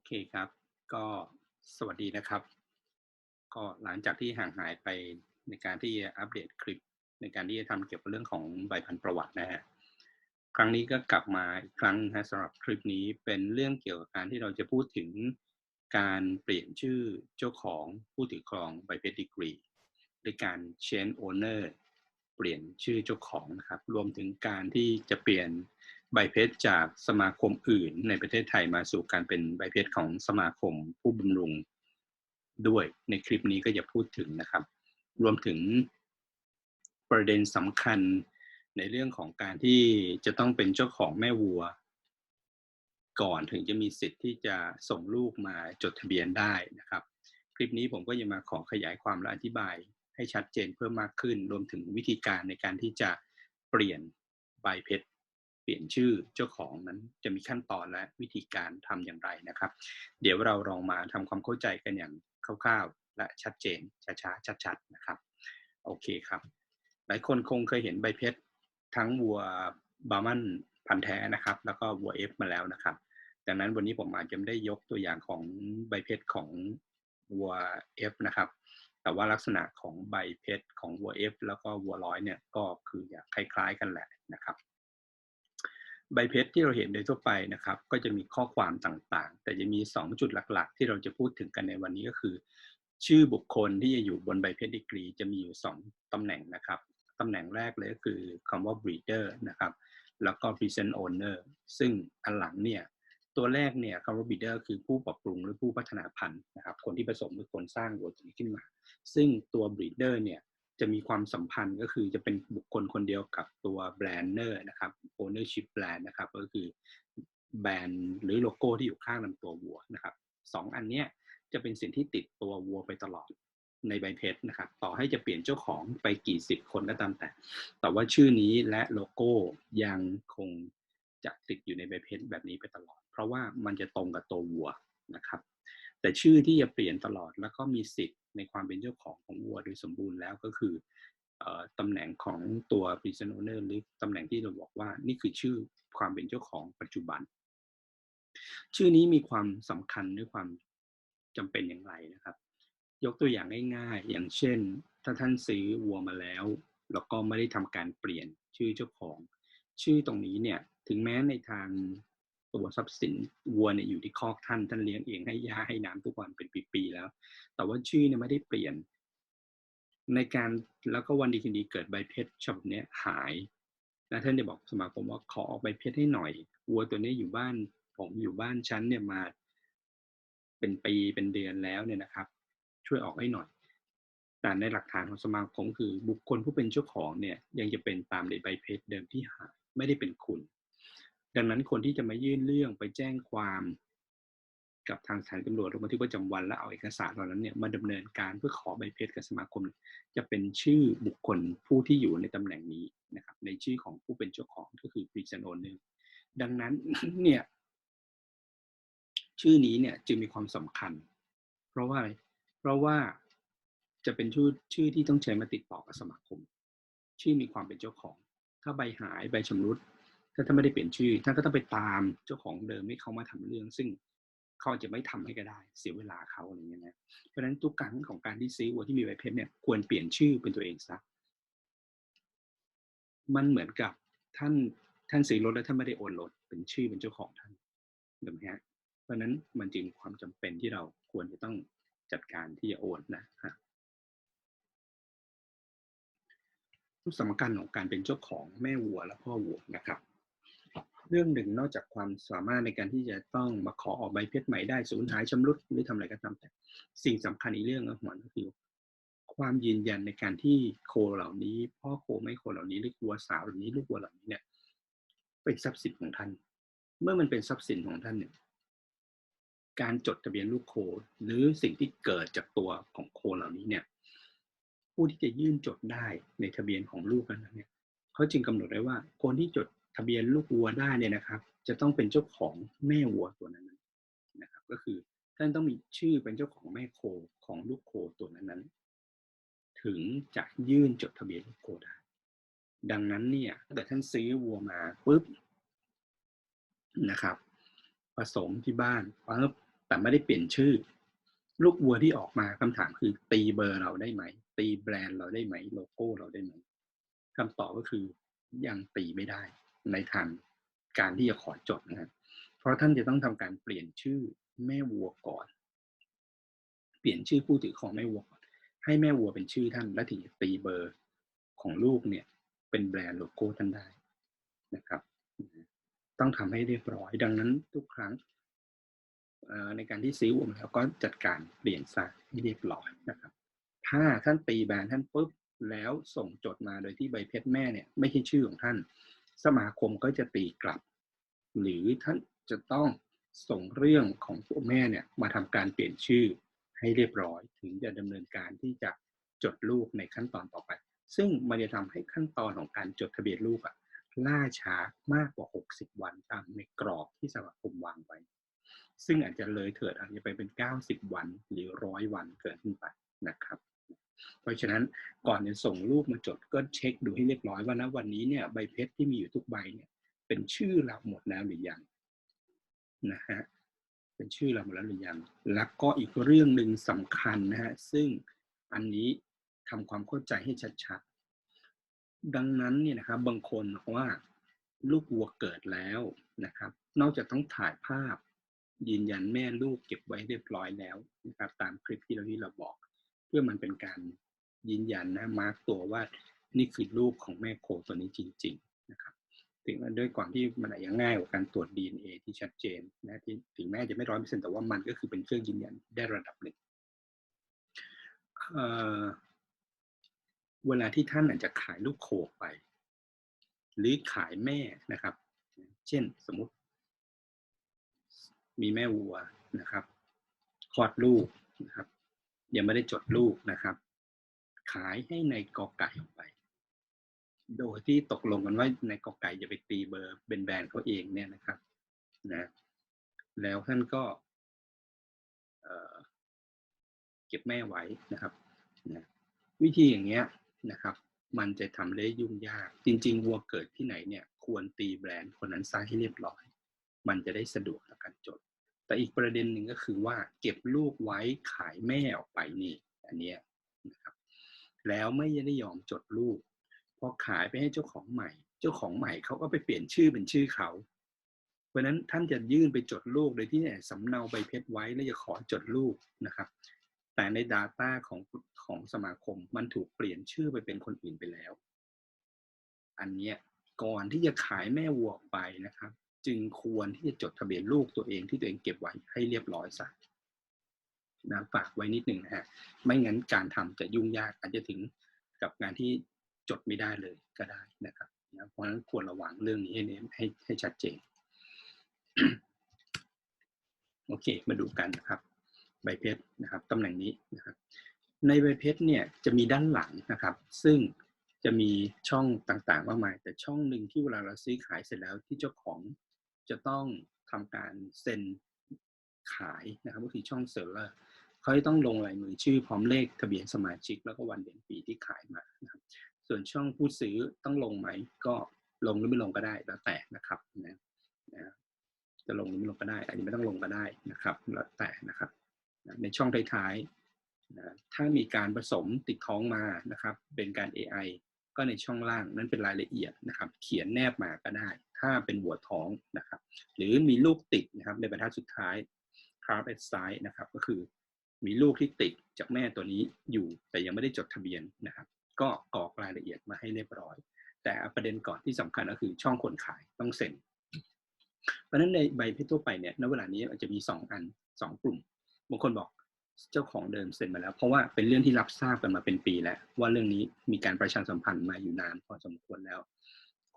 อเคครับ ก็สวัสดีนะครับ ก็หลังจากที่ห่างหายไปในการที่จะอัปเดตคลิป ในการที่จะทำเกี่ยวกับเรื่องของใบพันธุ์ประวัตินะฮะครั้งนี้ก็กลับมาอีกครั้งนะสำหรับคลิปนี้เป็นเรื่องเกี่ยวกับการที่เราจะพูดถึงการเปลี่ยนชื่อเจ้าของผู้ถือครองใบเพชรดีกรีหรือการ change owner เปลี่ยนชื่อเจ้าของนะครับ รวมถึงการที่จะเปลี่ยน ใบเพชรจากสมาคมอื่นในประเทศไทยมาสู่การเป็นใบเพชรของสมาคมผู้บำรุงด้วยในคลิปนี้ก็จะพูดถึงนะครับ รวมถึงประเด็นสำคัญในเรื่องของการที่จะต้องเป็นเจ้าของแม่วัว ก่อนถึงจะมีสิทธิ์ที่จะส่งลูกมาจดทะเบียนได้นะครับ คลิปนี้ผมก็จะมาขอขยายความและอธิบายให้ชัดเจนเพิ่มมากขึ้น รวมถึงวิธีการในการที่จะเปลี่ยนใบเพชร เปลี่ยนชื่อเจ้าของนั้นจะมีขั้นตอนและวิธีการทำอย่างไรนะครับ เดี๋ยวเราลองมาทำความเข้าใจกันอย่างคร่าวๆ และชัดเจนช้าๆชัดๆนะครับโอเคครับ หลายคนคงเคยเห็นใบเพชรทั้งวัวบาร์มันพันธุ์แท้นะครับ แล้วก็วัวเอฟมาแล้วนะครับดังนั้นวันนี้ผมอาจจะไม่ได้ยกตัวอย่างของใบเพชรของวัวเอฟนะครับ แต่ว่าลักษณะของใบเพชรของวัวเอฟแล้วก็วัวร้อยเนี่ยก็คืออย่ากคล้าย ๆ กันแหละนะครับ ใบเพชรที่เราเห็นโดยทั่วไปนะครับ ก็จะมีข้อความต่างๆ แต่จะมี 2 จุดหลักๆ ที่เราจะพูดถึงกันในวันนี้ก็คือ ชื่อบุคคลที่จะอยู่บนใบเพชรดีกรี จะมีอยู่ 2ตำแหน่งนะครับตำแหน่งแรกเลยก็คือคำว่า breeder นะครับ แล้วก็ present owner ซึ่งอันหลังเนี่ยตัวแรกเนี่ยคำว่า breeder คือผู้ปรับปรุงหรือผู้พัฒนาพันธุ์นะครับ คนที่ผสมหรือคนสร้างวัวตัวนี้ขึ้นมา ซึ่งตัว breeder เนี่ย จะมีความสัมพันธ์ก็คือจะเป็นบุคคลคนเดียวกับตัว brander นะครับ ownership brand นะครับ ก็คือแบรนด์หรือโลโก้ที่อยู่ข้างลำตัววัวนะครับสองอันเนี้ยจะเป็นสิ่งที่ติดตัววัวไปตลอดในใบเพชรนะครับ ต่อให้จะเปลี่ยนเจ้าของไปกี่สิบคนก็ตามแต่ แต่ว่าชื่อนี้และโลโก้ยังคงจะติดอยู่ในใบเพชรแบบนี้ไปตลอด เพราะว่ามันจะตรงกับตัววัวนะครับ แต่ชื่อที่จะเปลี่ยนตลอดแล้วก็มีสิทธิ์ ในความเป็นเจ้าของของวัวโดยสมบูรณ์แล้วก็คือตำแหน่งของตัว present owner หรือตำแหน่งที่เราบอกว่านี่คือชื่อความเป็นเจ้าของปัจจุบัน ชื่อนี้มีความสำคัญด้วยความจำเป็นอย่างไรนะครับ ยกตัวอย่างง่ายๆ อย่างเช่น ถ้าท่านซื้อวัวมาแล้ว แล้วก็ไม่ได้ทำการเปลี่ยนชื่อเจ้าของ ชื่อตรงนี้เนี่ยถึงแม้ในทาง ตัวทรัพย์สินวัวเนี่ยอยู่ที่คอกท่านท่านเลี้ยงเองให้ยาให้น้ำทุกวันเป็นปีๆแล้ว แต่ว่าชื่อเนี่ยไม่ได้เปลี่ยน ในการแล้วก็วันดีคืนดีเกิดใบเพชรฉบับนี้หายแล้วท่านจะบอกสมาคมว่าขอออกใบเพชรให้หน่อยวัวตัวนี้อยู่บ้าน ผมอยู่บ้านฉันเนี่ยมา เป็นปีเป็นเดือนแล้วเนี่ยนะครับ ช่วยออกให้หน่อยแต่ในหลักฐานของสมาคมคือบุคคลผู้เป็นเจ้าของเนี่ยยังจะเป็นตามในใบเพชรเดิมที่หายไม่ได้เป็นคุณ ดังนั้นคนที่จะมายื่นเรื่องไปแจ้งความกับทางสถานตำรวจลงบันทึกประจำวันและเอาเอกสารเหล่านั้นเนี่ยมาดำเนินการเพื่อขอใบเพชกับสมาคม จะเป็นชื่อบุคคลผู้ที่อยู่ในตำแหน่งนี้นะครับในชื่อของผู้เป็นเจ้าของก็คือ present owner ดังนั้นเนี่ยชื่อนี้เนี่ยจึงมีความสำคัญ เพราะว่าอะไรเพราะว่าจะเป็นชื่อชื่อที่ต้องใช้มาติดต่อกับสมาคม ชื่อมีความเป็นเจ้าของ ถ้าใบหายใบชำรุด ถ้าท่านไม่ได้เปลี่ยนชื่อท่านก็ต้องไปตามเจ้าของเดิมให้เขามาทำเรื่อง ซึ่งเขาจะไม่ทำให้ก็ได้ เสียเวลาเขาอะไรเงี้ยนะเพราะฉะนั้นทุกครั้งของการที่ซื้อวัวที่มีใบเพชรเนี่ยควรเปลี่ยนชื่อเป็นตัวเองซะมันเหมือนกับท่านท่านซื้อรถแล้วท่านไม่ได้โอนรถเป็นชื่อเป็นเจ้าของท่านถูกไหมฮะเพราะนั้นมันจึงความจำเป็นที่เราควรจะต้องจัดการที่จะโอนนะฮะทุกสำคัญของการเป็นเจ้าของแม่วัวและพ่อวัวนะครับ เรื่องหนึ่งนอกจากความสามารถในการที่จะต้องมาขอออกใบเพชรใหม่ได้สูญหายชำรุดหรือทำอะไรก็ตามแต่ สิ่งสำคัญอีกเรื่องก็คือความยืนยันในการที่โคเหล่านี้ พ่อโคไม่โคเหล่านี้หรือวัวสาวเหล่านี้ลูกวัวเหล่านี้เนี่ยเป็นทรัพย์สินของท่าน เมื่อมันเป็นทรัพย์สินของท่านเนี่ยการจดทะเบียนลูกโค หรือสิ่งที่เกิดจากตัวของโคเหล่านี้เนี่ย ผู้ที่จะยื่นจดได้ในทะเบียนของลูกนั้นเนี่ยเขาจึงกำหนดไว้ว่าคนที่จด ทะเบียนลูกวัวได้เนี่ยนะครับ จะต้องเป็นเจ้าของแม่วัวตัวนั้นนะครับ ก็คือท่านต้องมีชื่อเป็นเจ้าของแม่โคของลูกโคตัวนั้นๆ ถึงจะยื่นจดทะเบียนลูกโคได้ ดังนั้นเนี่ยถ้าเกิดท่านซื้อวัวมาปุ๊บนะครับ ผสมที่บ้านปั๊บแต่ไม่ได้เปลี่ยนชื่อ ลูกวัวที่ออกมาคำถามคือตีเบอร์เราได้ไหม ตีแบรนด์เราได้ไหม โลโก้เราได้ไหมคำตอบก็คือยังตีไม่ได้ ในทางการที่จะขอจดนะครับเพราะท่านจะต้องทำการเปลี่ยนชื่อแม่วัวก่อน เปลี่ยนชื่อผู้ถือของแม่วัวก่อนให้แม่วัวเป็นชื่อท่านและถึงจะตีเบอร์ของลูกเนี่ย เป็นแบรนด์โลโก้ท่านได้นะครับ ต้องทำให้เรียบร้อย ดังนั้นทุกครั้งในการที่ซื้อวัวมาแล้วก็จัดการเปลี่ยนซะให้เรียบร้อยนะครับ ถ้าท่านตีแบรนด์ท่านปุ๊บแล้วส่งจดมาโดยที่ใบเพชรแม่เนี่ยไม่ใช่ชื่อของท่าน สมาคมก็จะตีกลับ หรือท่านจะต้องส่งเรื่องของตัวแม่เนี่ยมาทำการเปลี่ยนชื่อให้เรียบร้อย ถึงจะดำเนินการที่จะจดลูกในขั้นตอนต่อไป ซึ่งมันจะทำให้ขั้นตอนของการจดทะเบียนลูกอะล่าช้ามากกว่า 60 วันตามในกรอบที่สมาคมวางไว้ ซึ่งอาจจะเลยเถิดอาจจะไปเป็น 90 วันหรือร้อยวันเกินขึ้นไปนะครับ เพราะฉะนั้นก่อนจะส่งลูกมาจดก็เช็คดูให้เรียบร้อยว่าณวันนี้เนี่ยใบเพชรที่มีอยู่ทุกใบเนี่ยเป็นชื่อเราหมดแล้วหรือยังนะฮะเป็นชื่อเราหมดแล้วหรือยังแล้วก็อีกเรื่องหนึ่งสำคัญนะฮะซึ่งอันนี้ทำความเข้าใจให้ชัดๆดังนั้นเนี่ยนะครับบางคนว่าลูกวัวเกิดแล้วนะครับ นอกจากต้องถ่ายภาพยืนยันแม่ลูกเก็บไว้เรียบร้อยแล้วนะครับ ตามคลิปที่เราที่เราบอก เพื่อมันเป็นการยืนยันนะมาร์กตัวว่านี่คือลูกของแม่โคตัวนี้จริง ๆ นะครับ ถึงด้วยก่อนที่มันอาจจะง่ายกว่าการตรวจ DNA ที่ชัดเจนนะที่ถึงแม้จะไม่ร้อยเปอร์เซ็นต์แต่ว่ามันก็คือเป็นเครื่องยืนยันได้ระดับหนึ่งเวลาที่ท่านอาจจะขายลูกโคไป หรือขายแม่นะครับ เช่นสมมติ มีแม่วัวนะครับคลอดลูกนะครับ ยังไม่ได้จดลูกนะครับ ขายให้ในกอไก่ออกไป โดยที่ตกลงกันว่าในกอไก่จะไปตีเบอร์เป็นแบรนด์เขาเองเนี่ยนะครับนะแล้วท่านก็เก็บแม่ไว้นะครับนะวิธีอย่างเงี้ยนะครับ มันจะทำได้ยุ่งยาก จริง ๆ วัวเกิดที่ไหนเนี่ย ควรตีแบรนด์คนนั้นซะให้เรียบร้อย มันจะได้สะดวกในการจด แต่อีกประเด็นหนึ่งก็คือว่าเก็บลูกไว้ขายแม่ออกไปนี่ อันเนี้ยนะครับ แล้วไม่ได้ยอมจดลูกพอขายไปให้เจ้าของใหม่ เจ้าของใหม่เขาก็ไปเปลี่ยนชื่อเป็นชื่อเขา เพราะนั้นท่านจะยื่นไปจดลูกโดยที่เนี่ยสำเนาใบเพชรไว้แล้วจะขอจดลูกนะครับ แต่ใน Data ของของสมาคมมันถูกเปลี่ยนชื่อไปเป็นคนอื่นไปแล้ว อันเนี้ยก่อนที่จะขายแม่วัวไปนะครับ จึงควรที่จะจดทะเบียนลูกตัวเองที่ตัวเองเก็บไว้ให้เรียบร้อยซะนะฝากไว้นิดหนึ่งนะฮะไม่งั้นการทำจะยุ่งยากอาจจะถึงกับงานที่จดไม่ได้เลยก็ได้นะครับนะเพราะฉะนั้นควรระวังเรื่องนี้ให้ให้ให้ชัดเจน โอเค มาดูกันนะครับ ใบเพชรนะครับตำแหน่งนี้นะครับ ในใบเพชรเนี่ยจะมีด้านหลังนะครับ ซึ่งจะมีช่องต่างๆมากมาย แต่ช่องหนึ่งที่เวลาเราซื้อขายเสร็จแล้วที่เจ้าของ จะต้องทำการเซ็นขายนะครับก็คือช่องเซลเลอร์เขาจะต้องลงลายมือชื่อพร้อมเลขทะเบียนสมาชิก แล้วก็วันเดือนปีที่ขายมานะครับส่วนช่องผู้ซื้อต้องลงไหมก็ลงหรือไม่ลงก็ได้แล้วแต่นะครับนะนะจะลงหรือไม่ลงก็ได้อาจจะไม่ต้องลงก็ได้นะครับแล้วแต่นะครับในช่องท้ายๆนะถ้ามีการผสมติดท้องมานะครับ เป็นการ AI ก็ในช่องล่างนั้นเป็นรายละเอียดนะครับ เขียนแนบมาก็ได้ ถ้าเป็นหัวท้องนะครับ หรือมีลูกติดนะครับในบรรทัดสุดท้ายคาร์บอนไซด์นะครับ ก็คือมีลูกที่ติดจากแม่ตัวนี้อยู่ แต่ยังไม่ได้จดทะเบียนนะครับ ก็กรอกรายละเอียดมาให้เรียบร้อย แต่ประเด็นก่อนที่สำคัญก็คือช่องคนขายต้องเซ็นเพราะฉะนั้นในใบเพชรทั่วไปเนี่ยณเวลานี้อาจจะมี 2 อัน 2 กลุ่มบางคนบอกเจ้าของเดิมเซ็นมาแล้ว เพราะว่าเป็นเรื่องที่รับทราบกันมาเป็นปีแล้ว ว่าเรื่องนี้มีการประชาสัมพันธ์มาอยู่นานพอสมควรแล้ว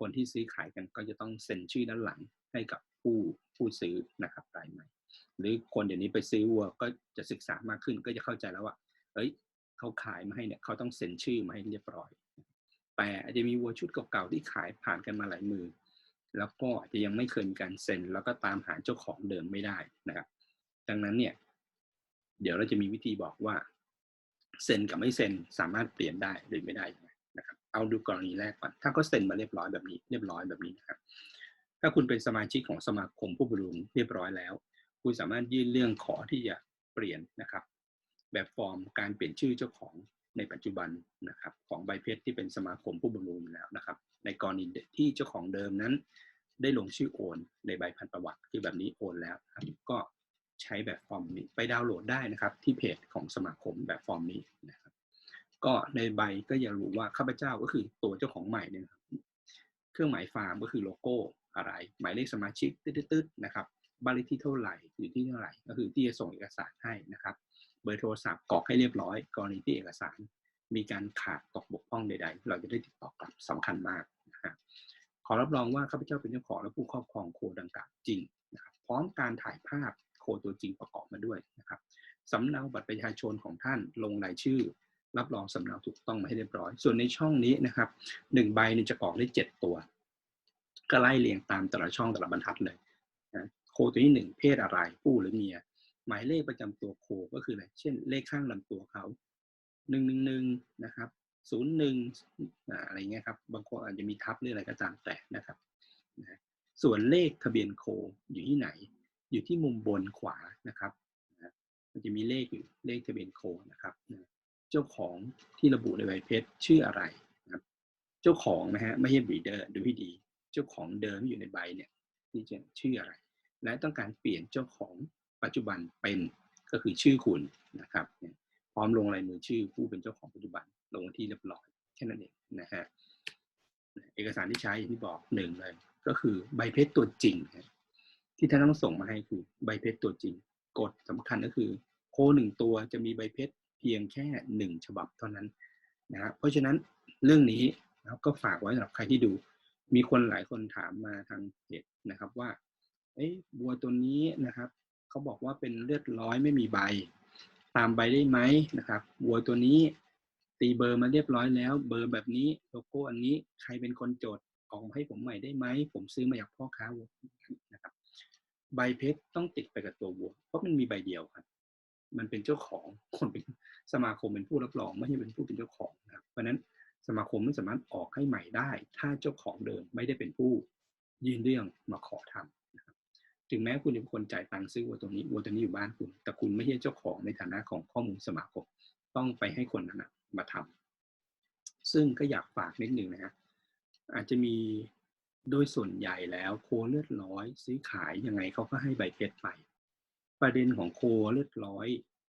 คนที่ซื้อขายกันก็จะต้องเซ็นชื่อด้านหลังให้กับผู้ผู้ซื้อนะครับรายใหม่ หรือคนเดี๋ยวนี้ไปซื้อวัวก็จะศึกษามากขึ้นก็จะเข้าใจแล้วว่าเอ้ยเขาขายมาให้เนี่ยเขาต้องเซ็นชื่อมาให้เรียบร้อย แต่อาจจะมีวัวชุดเก่าๆที่ขายผ่านกันมาหลายมือ แล้วก็อาจจะยังไม่เคยมีการเซ็นแล้วก็ตามหาเจ้าของเดิมไม่ได้นะครับ ดังนั้นเนี่ย เดี๋ยวเราจะมีวิธีบอกว่าเซ็นกับไม่เซ็นสามารถเปลี่ยนได้หรือไม่ได้ เอาดูกรณีแรกก่อน ถ้าก็เซ็นมาเรียบร้อยแบบนี้ เรียบร้อยแบบนี้นะครับ ถ้าคุณเป็นสมาชิกของสมาคมผู้บริโภคเรียบร้อยแล้ว คุณสามารถยื่นเรื่องขอที่จะเปลี่ยนนะครับ แบบฟอร์มการเปลี่ยนชื่อเจ้าของในปัจจุบันนะครับ ของใบเพชรที่เป็นสมาคมผู้บำรุงแล้วนะครับ ในกรณีที่เจ้าของเดิมนั้น ได้ลงชื่อโอน ในใบพันประวัติคือแบบนี้โอนแล้วครับก็ใช้แบบฟอร์มนี้ไปดาวน์โหลดได้นะครับ ที่เพจของสมาคมแบบฟอร์มนี้นะ ก็ในใบก็จะรู้ว่าข้าพเจ้าก็คือตัวเจ้าของใหม่เนี่ยครับเครื่องหมายฟาร์มก็คือโลโก้อะไร หมายเลขสมาชิกตืดๆนะครับบ้านเลขที่เท่าไหร่อยู่ที่เท่าไหร่ ก็คือที่จะส่งเอกสารให้นะครับ เบอร์โทรศัพท์กรอกให้เรียบร้อย กรณีที่เอกสาร มีการขาดตกบกพร่องใด ๆ เราจะได้ติดต่อกลับสำคัญมากนะฮะขอรับรองว่าข้าพเจ้าเป็นเจ้าของและผู้ครอบครองโคดังกล่าวจริงนะครับพร้อมการถ่ายภาพโคตัวจริงประกอบมาด้วยนะครับสำเนาบัตรประชาชนของท่านลงรายชื่อ รับรองสำเนาถูกต้องมาให้เรียบร้อย ส่วนในช่องนี้นะครับหนึ่งใบนี่จะกรอกได้เจ็ดตัว ก็ไล่เรียงตามแต่ละช่องแต่ละบรรทัดเลยนะโคตัวที่หนึ่งเพศอะไรผู้หรือเมีย หมายเลขประจำตัวโคก็คืออะไรเช่น เลขข้างลำตัวเขาหนึ่งหนึ่งหนึ่งนะครับศูนย์หนึ่งอะไรเงี้ยครับบางคนอาจจะมีทับหรืออะไรก็ตามแต่นะครับนะส่วนเลขทะเบียนโคอยู่ที่ไหน อยู่ที่มุมบนขวานะครับมันจะมีเลขอยู่เลขทะเบียนโคนะครับนะ เจ้าของที่ระบุในใบเพชรชื่ออะไรนะครับเจ้าของนะฮะไม่ใช่บีเดอร์ดูให้ดี เจ้าของเดิมที่อยู่ในใบเนี่ยที่จะชื่ออะไร และต้องการเปลี่ยนเจ้าของปัจจุบันเป็นก็คือชื่อคุณนะครับพร้อมลงลายมือชื่อผู้เป็นเจ้าของปัจจุบันลงที่เรียบร้อยแค่นั้นเองนะฮะเอกสารที่ใช้อย่างที่บอกหนึ่งเลย ก็คือใบเพชรตัวจริง ที่ท่านต้องส่งมาให้คือใบเพชรตัวจริง กฎสำคัญก็คือ โคหนึ่งตัวจะมีใบเพชร พียงแค่หนึ่งฉบับเท่านั้นนะฮะเพราะฉะนั้นเรื่องนี้นะครับก็ฝากไว้สำหรับใครที่ดู มีคนหลายคนถามมาทางเพจนะครับว่าเอ้บัวตัวนี้นะครับเขาบอกว่าเป็นเลือดร้อยไม่มีใบ ตามใบได้ไหมนะครับวัวตัวนี้ตีเบอร์มาเรียบร้อยแล้ว เบอร์แบบนี้โลโก้อันนี้ใครเป็นคนจดออกมาให้ผมใหม่ได้ไหมผมซื้อมาจากพ่อค้าวัวนะครับ ใบเพชรต้องติดไปกับตัววัวเพราะมันมีใบเดียวครับ มันเป็นเจ้าของคนเป็นสมาคมเป็นผู้รับรอง ไม่ใช่เป็นผู้เป็นเจ้าของนะครับเพราะนั้นสมาคมไม่สามารถออกให้ใหม่ได้ ถ้าเจ้าของเดิมไม่ได้เป็นผู้ยื่นเรื่องมาขอทำนะครับถึงแม้คุณเป็นคนจ่ายตังค์ซื้อวัวตัวนี้วัวตัวนี้อยู่บ้านคุณ แต่คุณไม่ใช่เจ้าของในฐานะของข้อมูลสมาคม ต้องไปให้คนนั้นมาทำซึ่งก็อยากฝากนิดนึงนะฮะอาจจะมีโดยส่วนใหญ่แล้วโคเลือดร้อย ซื้อขายยังไงเขาก็ให้ใบเพชรไป ประเด็นของโคเลือดร้อย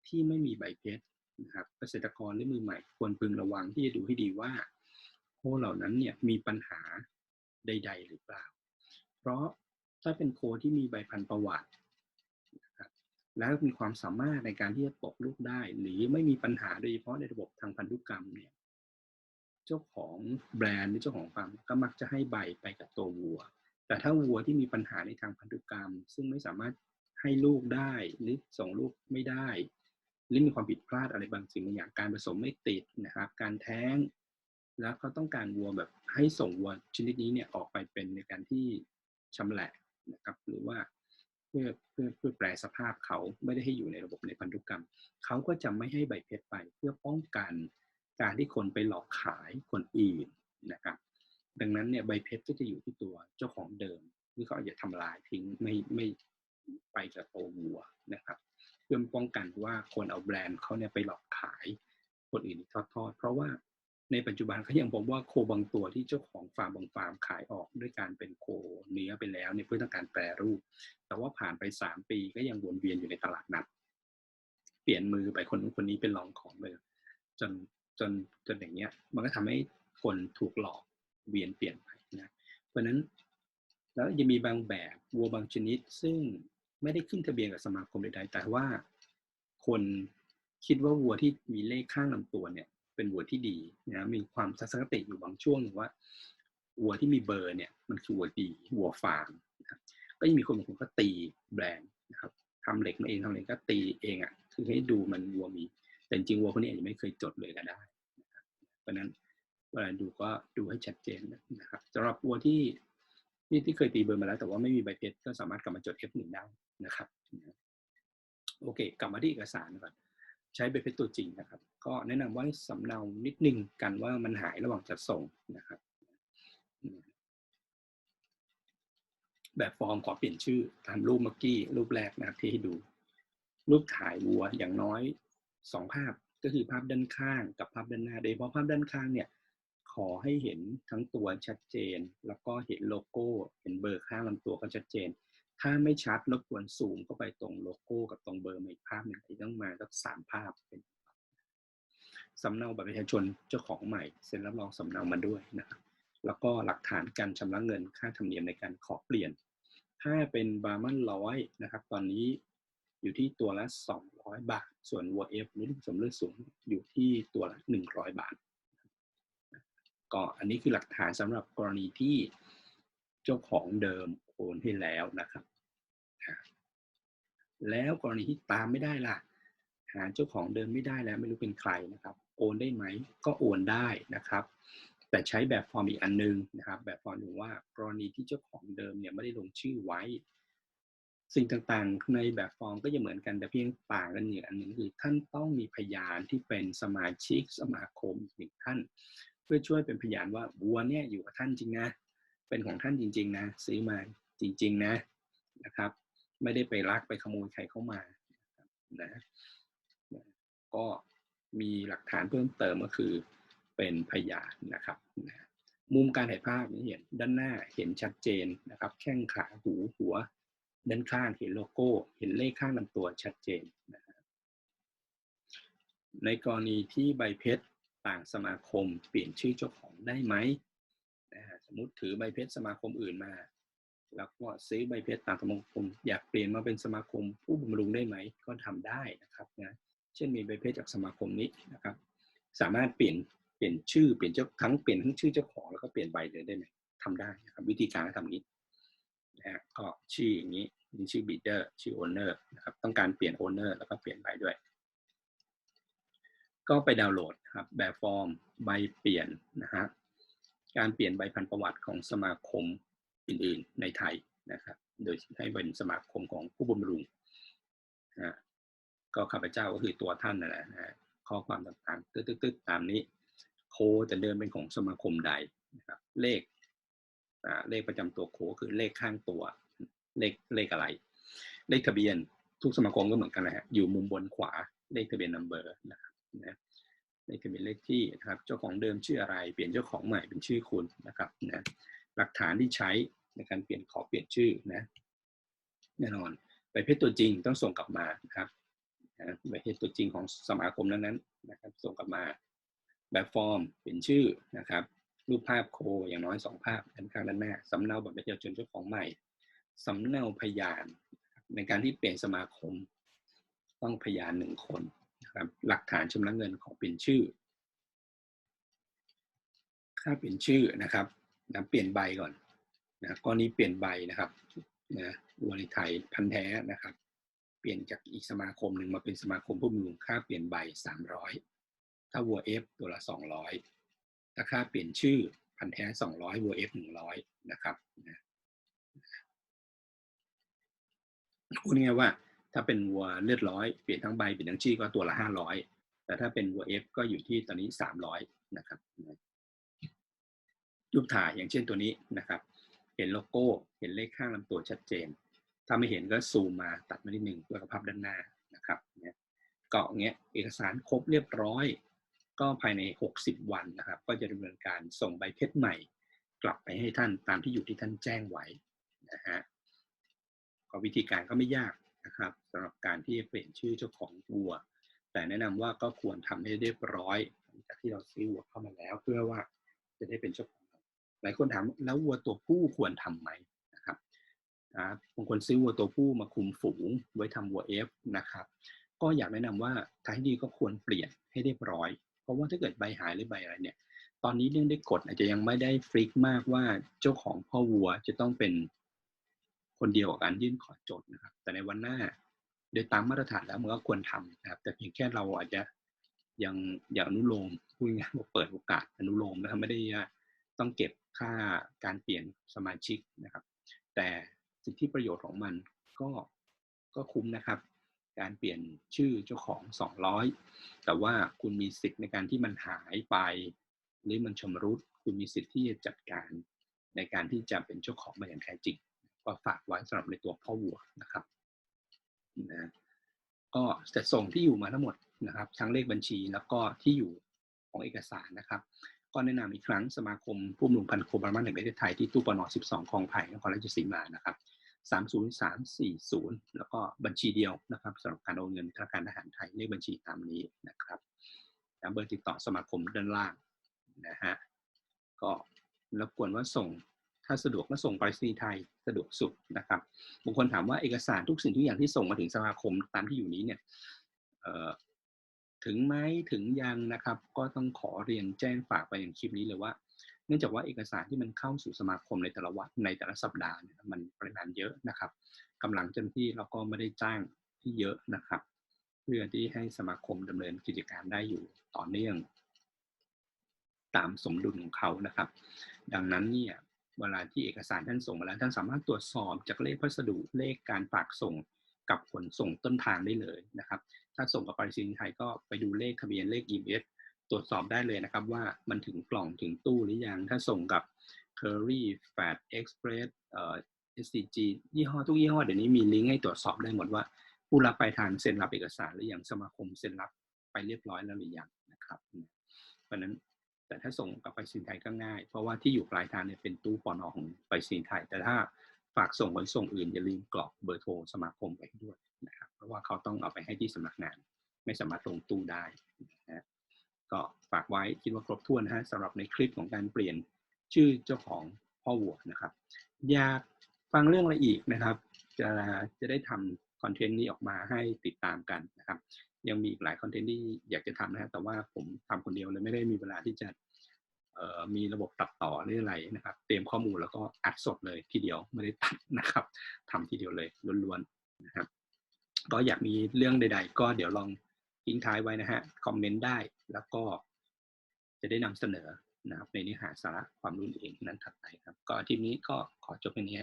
ที่ไม่มีใบเพชรนะครับเกษตรกรหรือมือใหม่ควรพึงระวังที่จะดูให้ดีว่าโคเหล่านั้นเนี่ยมีปัญหาใด ๆ หรือเปล่า เพราะถ้าเป็นโคที่มีใบพันธุ์ประวัตินะครับแล้วมีความสามารถในการที่จะตกลูกได้ หรือไม่มีปัญหาโดยเฉพาะในระบบทางพันธุกรรมเนี่ยเจ้าของแบรนด์หรือเจ้าของฟาร์มก็มักจะให้ใบไปกับตัววัว แต่ถ้าวัวที่มีปัญหาในทางพันธุกรรม ซึ่งไม่สามารถ ให้ลูกได้ หรือส่งลูกไม่ได้หรือมีความผิดพลาดอะไรบางสิ่งบางอย่างการผสมไม่ติดนะครับ การแท้ง แล้วเขาต้องการวัวแบบให้ส่งวัวชนิดนี้เนี่ยออกไปเป็นในการที่ชำแหละนะครับ หรือว่าเพื่อเพื่อเพื่อแปลสภาพเขาไม่ได้ให้อยู่ในระบบในพันธุกรรม เขาก็จะไม่ให้ใบเพชรไป เพื่อป้องกันการที่คนไปหลอกขายคนอื่นนะครับ ดังนั้นเนี่ยใบเพชรก็จะอยู่ที่ตัวเจ้าของเดิมหรือเขาอาจจะทำลายทิ้งไม่ไม่ ไปกับตัววัวนะครับเพื่อป้องกันว่าคนเอาแบรนด์เขาเนี่ยไปหลอกขายคนอื่นทอดทอดเพราะว่าในปัจจุบันเขายังพบว่าโคบางตัวที่เจ้าของฟาร์มบางฟาร์มขายออกด้วยการเป็นโคเนื้อไปแล้วเนี่ยเพื่อต้องการแปรรูป แต่ว่าผ่านไปสามปีก็ยังวนเวียนอยู่ในตลาดนัดเปลี่ยนมือไปคนนู้นคนนี้เป็นรองของเลยจนจนจนอย่างเงี้ย มันก็ทำให้คนถูกหลอกเวียนเปลี่ยนไปนะเพราะนั้นแล้วยังมีบางแบบวัวบางชนิดซึ่ง ไม่ได้ขึ้นทะเบียนกับสมาคมใดๆ แต่ว่าคนคิดว่าวัวที่มีเลขข้างลำตัวเนี่ย เป็นวัวที่ดีนะมีความทัศนคติอยู่บางช่วงหนึ่งว่าวัวที่มีเบอร์เนี่ยมันคือวัวดีวัวฟาร์มนะครับก็ยังมีคนบางคนก็ตีแบรนด์นะครับทำเหล็กมาเองทำเหล็กก็ตีเองอะคือให้ดูมันวัวมี แต่จริงวัวคนนี้อาจจะไม่เคยจดเลยก็ได้เพราะนั้นเวลาดูก็ดูให้ชัดเจนนะครับสำหรับวัวที่ ที่ที่เคยตีเบอร์มาแล้ว แต่ว่าไม่มีใบเพชรก็สามารถกลับมาจด F1 ได้นะครับโอเค กลับมาที่เอกสารก่อนใช้ใบเพชรตัวจริงนะครับ ก็แนะนำว่าสำเนานิดนึงกันว่ามันหายระหว่างจัดส่งนะครับ แบบฟอร์มขอเปลี่ยนชื่อตามรูปเมื่อกี้รูปแรกนะที่ให้ดู รูปถ่ายวัวอย่างน้อยสองภาพก็คือภาพด้านข้างกับภาพด้านหน้าโดยเฉพาะภาพด้านข้างเนี่ย ขอให้เห็นทั้งตัวชัดเจน แล้วก็เห็นโลโก้ เห็นเบอร์ข้างลำตัวก็ชัดเจน ถ้าไม่ชัดรบกวนซูมเข้าไปตรงโลโก้กับตรงเบอร์มาอีกภาพหนึ่งต้องมาสักสามภาพเป็นสำเนาบัตรประชาชนเจ้าของใหม่เซ็นรับรองสำเนามาด้วยนะครับแล้วก็หลักฐานการชำระเงินค่าธรรมเนียมในการขอเปลี่ยน ถ้าเป็นบาร์มันร้อยนะครับ ตอนนี้อยู่ที่ตัวละ 200 บาท ส่วนวัวเอฟนี่สมเลือดสูงอยู่ที่ตัวละ 100 บาท ก็อันนี้คือหลักฐานสำหรับกรณีที่เจ้าของเดิมโอนให้แล้วนะครับ แล้วกรณีที่ตามไม่ได้ล่ะ หาเจ้าของเดิมไม่ได้แล้วไม่รู้เป็นใครนะครับ โอนได้ไหมก็โอนได้นะครับ แต่ใช้แบบฟอร์มอีกอันนึงนะครับ แบบฟอร์มถึงว่ากรณีที่เจ้าของเดิมเนี่ยไม่ได้ลงชื่อไว้ สิ่งต่างๆในแบบฟอร์มก็จะเหมือนกันแต่เพียงต่างกันอย่างอันหนึ่งคือท่านต้องมีพยานที่เป็นสมาชิกสมาคมหนึ่งท่าน เพื่อช่วยเป็นพยานว่าวัวเนี่ยอยู่กับท่านจริงนะ เป็นของท่านจริง ๆ นะ ซื้อมาจริง ๆ นะนะครับ ไม่ได้ไปลักไปขโมยใครเข้ามานะก็มีหลักฐานเพิ่มเติมก็คือเป็นพยานนะครับนะมุมการถ่ายภาพนี้เห็นด้านหน้าเห็นชัดเจนนะครับ แข้งขาหูหัว ด้านข้างเห็นโลโก้ เห็นเลขข้างลำตัวชัดเจนนะในกรณีที่ใบเพชร ต่างสมาคมเปลี่ยนชื่อเจ้าของได้ไหมสมมติถือใบเพชรสมาคมอื่นมา แล้วก็ซื้อใบเพชรต่างสมาคม อยากเปลี่ยนมาเป็นสมาคมผู้บำรุงได้ไหมก็ทำได้นะครับนะเช่นมีใบเพชรจากสมาคมนี้นะครับ สามารถเปลี่ยนเปลี่ยนชื่อเปลี่ยนเจ้าทั้งเปลี่ยนทั้งชื่อเจ้าของแล้วก็เปลี่ยนใบเลยได้ไหมทำได้นะครับวิธีการทำนี้นะฮะก็ชื่ออย่างนี้นี่ชื่อ bidder ชื่อ owner นะครับต้องการเปลี่ยน owner แล้วก็เปลี่ยนใบด้วย ก็ไปดาวน์โหลดครับแบบฟอร์มใบเปลี่ยนนะฮะการเปลี่ยนใบพันประวัติของสมาคมอื่นๆในไทยนะครับ โดยให้เป็นสมาคมของผู้บำรุงนะก็ข้าพเจ้าก็คือตัวท่านนั่นแหละนะข้อความต่างๆตึ๊ดๆตามนี้ โคจะเดินเป็นของสมาคมใดนะครับ เลขเลขประจำตัวโคคือเลขข้างตัว เลขเลขอะไร เลขทะเบียนทุกสมาคมก็เหมือนกันนะฮะอยู่มุมบนขวาเลขทะเบียนนัมเบอร์นะครับ นะเลขทะเบียนเลขที่นะครับเจ้าของเดิมชื่ออะไร เปลี่ยนเจ้าของใหม่เป็นชื่อคุณนะครับนะหลักฐานที่ใช้ในการเปลี่ยนขอเปลี่ยนชื่อนะแน่นอนใบเพชรตัวจริงต้องส่งกลับมานะครับใบเพชรตัวจริงของสมาคมนั้นๆนะครับ ส่งกลับมาแบบฟอร์มเปลี่ยนชื่อนะครับ รูปภาพโคอย่างน้อยสองภาพด้านข้างด้านหน้าสำเนาบัตรประชาชนเจ้าของใหม่สำเนาพยาน ในการที่เปลี่ยนสมาคม ต้องพยานหนึ่งคน หลักฐานชำระเงินของเปลี่ยนชื่อ ค่าเปลี่ยนชื่อนะครับนะเปลี่ยนใบก่อนนะกรณีเปลี่ยนใบนะครับนะวัวในไทยพันแท้นะครับ เปลี่ยนจากอีกสมาคมหนึ่งมาเป็นสมาคมผู้บำรุงค่าเปลี่ยนใบสามร้อยถ้าวัวเอฟตัวละสองร้อยถ้าค่าเปลี่ยนชื่อพันแท้สองร้อยวัวเอฟหนึ่งร้อยนะครับนะพูดง่ายว่า ถ้าเป็นวัวเลือดร้อยเปลี่ยนทั้งใบเปลี่ยนทั้งชื่อก็ตัวละห้าร้อยแต่ถ้าเป็นวัวเอฟก็อยู่ที่ตอนนี้สามร้อยนะครับรูปถ่ายอย่างเช่นตัวนี้นะครับ เห็นโลโก้เห็นเลขข้างลำตัวชัดเจน ถ้าไม่เห็นก็ซูมมาตัดมาที่หนึ่งเพื่อกระพับด้านหน้านะครับเนี่ยเกาะเงี้ยเอกสารครบเรียบร้อย ก็ภายใน 60 วันนะครับ ก็จะดำเนินการส่งใบเพชรใหม่ กลับไปให้ท่านตามที่อยู่ที่ท่านแจ้งไว้นะฮะก็วิธีการก็ไม่ยาก นะครับสำหรับการที่เปลี่ยนชื่อเจ้าของวัว แต่แนะนำว่าก็ควรทำให้เรียบร้อยหลังจากที่เราซื้อวัวเข้ามาแล้ว เพื่อว่าจะได้เป็นเจ้าของหลายคนถามแล้ววัวตัวผู้ควรทํำไหมนะครับบางคนซื้อวัวตัวผู้มาคุมฝูง ไว้ทำวัวเอฟนะครับ ก็อยากแนะนำว่าท้ายดีก็ควรเปลี่ยนให้เรียบร้อย เพราะว่าถ้าเกิดใบหายหรือใบอะไรเนี่ยตอนนี้เรื่องได้กฎอาจจะยังไม่ได้ฟริกมากว่าเจ้าของพ่อวัวจะต้องเป็น คนเดียวกับการยื่นขอจดนะครับ แต่ในวันหน้าโดยตามมาตรฐานแล้วมันก็ควรทำนะครับ แต่เพียงแค่เราอาจจะยังอย่ากอนุโลมพูดง่ายๆเปิดโอกาสอนุโลมนะครับไม่ได้ต้องเก็บค่าการเปลี่ยนสมาชิกนะครับ แต่สิทธิประโยชน์ของมันก็ก็คุ้มนะครับ การเปลี่ยนชื่อเจ้าของ 200 แต่ว่าคุณมีสิทธิ์ในการที่มันหายไป หรือมันชำรุด คุณมีสิทธิ์ที่จะจัดการในการที่จะเป็นเจ้าของมาอย่างแท้จริง ก็ฝากไว้สำหรับในตัวพ่อวัวนะครับนะก็จะส่งที่อยู่มาทั้งหมดนะครับทั้งเลขบัญชีแล้วก็ที่อยู่ของเอกสารนะครับ ก็แนะนำอีกครั้งสมาคมผู้บำรุงพันธุ์โคบรามันแห่งประเทศไทยที่ตู้ปน12คลองไผ่นครราชสีมานะครับ30340 แล้วก็บัญชีเดียวนะครับสำหรับการโอนเงินธนาคารทหารไทยเลขบัญชีตามนี้นะครับเบอร์ติดต่อสมาคมด้านล่างนะฮะก็รบกวนว่าส่ง ถ้าสะดวกก็ส่งไปรษณีย์ไทยสะดวกสุดนะครับบางคนถามว่าเอกสารทุกสิ่งทุกอย่างที่ส่งมาถึงสมาคมตามที่อยู่นี้เนี่ยถึงไหมถึงยังนะครับ ก็ต้องขอเรียนแจ้งฝากไปอย่างคลิปนี้เลยว่า เนื่องจากว่าเอกสารที่มันเข้าสู่สมาคมในแต่ละวันในแต่ละสัปดาห์มันปริมาณเยอะนะครับกำลังเจ้าหน้าที่เราก็ไม่ได้จ้างที่เยอะนะครับ เพื่อที่ให้สมาคมดำเนินกิจการได้อยู่ต่อเนื่อง ตามสมดุลของเขานะครับ ดังนั้นเนี่ย เวลาที่เอกสารท่านส่งมาแล้วท่านสามารถตรวจสอบจากเลขพัสดุเลขการฝากส่งกับขนส่งต้นทางได้เลยนะครับ ถ้าส่งกับไปรษณีย์ไทยก็ไปดูเลขทะเบียนเลข EMS ตรวจสอบได้เลยนะครับ ว่ามันถึงกล่องถึงตู้หรือยัง ถ้าส่งกับ Curry Fat Express เอ่อ SCG ยี่ห้อทุกยี่ห้อเดี๋ยวนี้มีลิงก์ให้ตรวจสอบได้หมดว่า ผู้รับปลายทางเซ็นรับเอกสารหรือยังสมาคมเซ็นรับไปเรียบร้อยแล้วหรือยังนะครับ เพราะนั้น แต่ถ้าส่งกับไปรษณีย์ไทยก็ง่าย เพราะว่าที่อยู่ปลายทางเนี่ยเป็นตู้ปอนอของไปรษณีย์ไทย แต่ถ้าฝากส่งขนส่งอื่นอย่าลืมกรอกเบอร์โทรสมาคมไปด้วยนะครับ เพราะว่าเขาต้องเอาไปให้ที่สำนักงาน ไม่สามารถลงตู้ได้นะก็ฝากไว้คิดว่าครบถ้วนนะฮะสำหรับในคลิปของการเปลี่ยนชื่อเจ้าของพ่อวัวนะครับ อยากฟังเรื่องอะไรอีกนะครับ จะจะได้ทำคอนเทนต์นี้ออกมาให้ติดตามกันนะครับ ยังมีอีกหลายคอนเทนต์ที่อยากจะทำนะฮะแต่ว่าผมทำคนเดียวเลยไม่ได้มีเวลาที่จะมีระบบตัดต่อหรืออะไรนะครับ เตรียมข้อมูลแล้วก็อัดสดเลยทีเดียวไม่ได้ตัดนะครับทำทีเดียวเลยล้วนๆนะครับ ก็อยากมีเรื่องใด ๆ ก็เดี๋ยวลองทิ้งท้ายไว้นะฮะคอมเมนต์ได้แล้วก็จะได้นำเสนอนะครับในเนื้อหาสาระความรู้เองนั้นถัดไปครับ ก็ทีนี้ก็ขอจบเพียงนี้